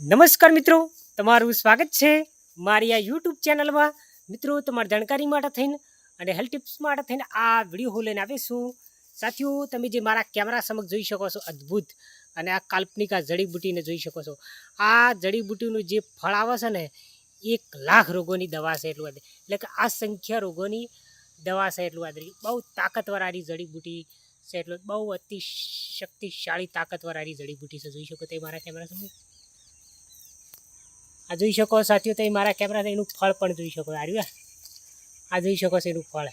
નમસ્કાર મિત્રો, તમારું સ્વાગત છે મારી આ યુટ્યુબ ચેનલમાં. મિત્રો, તમારી જાણકારી માટે થઈને અને હેલ્થ ટિપ્સ માટે થઈને આ વીડિયો હું લઈને આવીશું સાથીઓ, તમે જે મારા કેમેરા સમક્ષ જોઈ શકો છો, અદ્ભુત અને આ કાલ્પનિક આ જડીબુટીને જોઈ શકો છો. આ જડીબુટીનું જે ફળ આવે છે ને, એક લાખ રોગોની દવા છે એટલું આદરી. એટલે કે આ સંખ્યા રોગોની દવા છે એટલું આદરી. બહુ તાકાતવાળી જડીબુટી છે એટલું, બહુ અતિ શક્તિશાળી તાકાતવાળી જડીબુટી છે. જોઈ શકો તે મારા કેમેરા સમક્ષ. આ જોઈ શકો સાથીઓ તમે મારા કેમેરાથી એનું ફળ પણ જોઈ શકો. આ આ. જોઈ શકો છો એનું ફળ.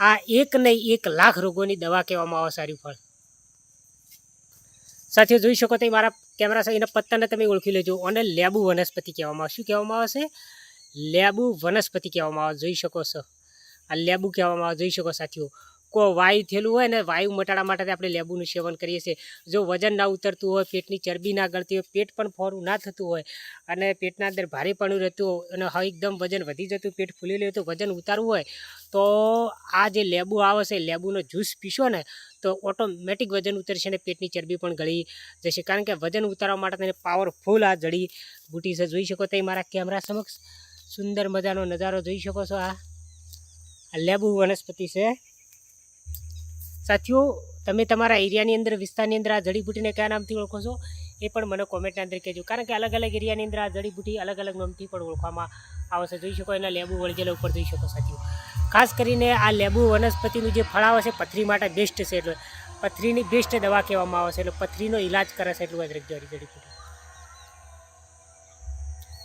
આ એક નહીં, એક લાખ રોગોની દવા કહેવામાં આવે સારું ફળ. સાથીઓ, જોઈ શકો તો મારા કેમેરા સાથે એના પત્તાને તમે ઓળખી લેજો. અને લેબુ વનસ્પતિ કહેવામાં આવે શું કહેવામાં આવે છે? લેબુ વનસ્પતિ કહેવામાં આવે જોઈ શકો છો. આ લેબુ કહેવામાં આવે જોઈ શકો સાથીઓ વાયુ થયેલું હોય ને વાયુ મટાડવા માટે આપણે લેબુનું સેવન કરીએ છીએ. જો વજન ના ઉતરતું હોય, પેટની ચરબી ના ગળતી હોય, પેટ પણ ફોરું ના થતું હોય અને પેટના અંદર ભારેપણું રહેતું હોય અને હવે એકદમ વજન વધી જતું પેટ ફૂલી લે તો વજન ઉતારવું હોય, તો આ જે લેબુ આવે છે, લેબુનો જ્યુસ પીશો ને, તો ઓટોમેટિક વજન ઉતરશે અને પેટની ચરબી પણ ગળી જશે. કારણ કે વજન ઉતારવા માટે તેને પાવરફુલ આ જડી બુટી છે. જોઈ શકો તે મારા કેમેરા સમક્ષ? સુંદર મજાનો નજારો જોઈ શકો છો આ. આ લેબુ વનસ્પતિ છે. સાથીઓ, તમે તમારા એરિયાની અંદર, વિસ્તારની અંદર આ જડીબુટીને કયા નામથી ઓળખો છો? એ પણ મને કોમેન્ટના અંદર કહેજો. કારણ કે અલગ અલગ એરિયાની અંદર આ જડીબુટી અલગ અલગ નામથી પણ ઓળખવામાં આવે છે જોઈ શકો એના લેબુ વળગેલા ઉપર જોઈ શકો સાથીઓ. ખાસ કરીને આ લેબુ વનસ્પતિનું જે ફળ આવે છે પથરી માટે બેસ્ટ છે એટલે પથરીની બેસ્ટ દવા કહેવામાં આવે છે. એટલે પથરીનો ઇલાજ કરે છે એટલું જ જડીબુટી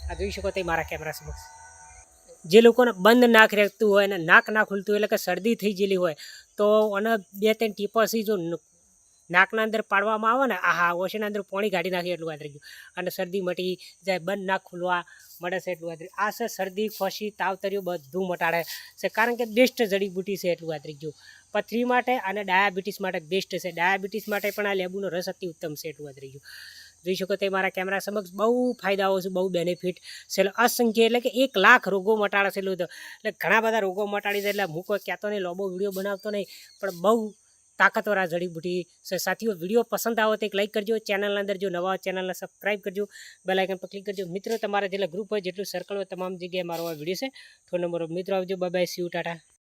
આ જોઈ શકો તે મારા કેમેરા સમક્ષ. જે લોકોને બંધ નાક રહેતું હોય અને નાક ના ખુલતું એટલે કે શરદી થઈ ગયેલી હોય, તો અને બે ત્રણ ટીપસી જો નાકના અંદર પાડવામાં આવે ને આ હા ઓશના અંદર પાણી કાઢી નાખી એટલું રહી ગયું. અને શરદી મટી જાય, બંધ નાક ખુલવા મળે છે એટલું રહી આ છે શરદી, ખોશી, તાવતરીઓ બધું મટાડે છે. કારણ કે બેસ્ટ જડીબુટી છે એટલું રહી ગયું. પથરી માટે અને ડાયાબિટીસ માટે બેસ્ટ છે. ડાયાબિટીસ માટે પણ આ લેબુનો રસ અતિ ઉત્તમ છે એટલું રહી ગયું. જોઈ શકો તે મારા કેમેરા સમક્ષ બહુ ફાયદાઓ છે, બહુ બેનિફિટ છે. એટલે અસંખ્ય, એટલે કે એક લાખ રોગો મટાડે એટલું તો, એટલે ઘણા બધા રોગો મટાડી દે, એટલે હું કોઈ કહેતો નહીં, લોબો વીડિયો બનાવતો નહીં, પણ બહુ તાકાતવર જડીબુટી છે. સાથીઓ, વીડિયો પસંદ આવે તો એક લાઇક કરજો, ચેનલના અંદર જો નવા ચેનલને સબસ્ક્રાઈબ કરજો બેલાઇકન પર ક્લિક કરજો. મિત્રો, તમારા જેટલા ગ્રુપ હોય, જેટલું સર્કલ હોય, તમામ જગ્યાએ મારો આ વીડિયો છે. ફોન નંબર મિત્રો, આવજો. Bye bye Cu Tata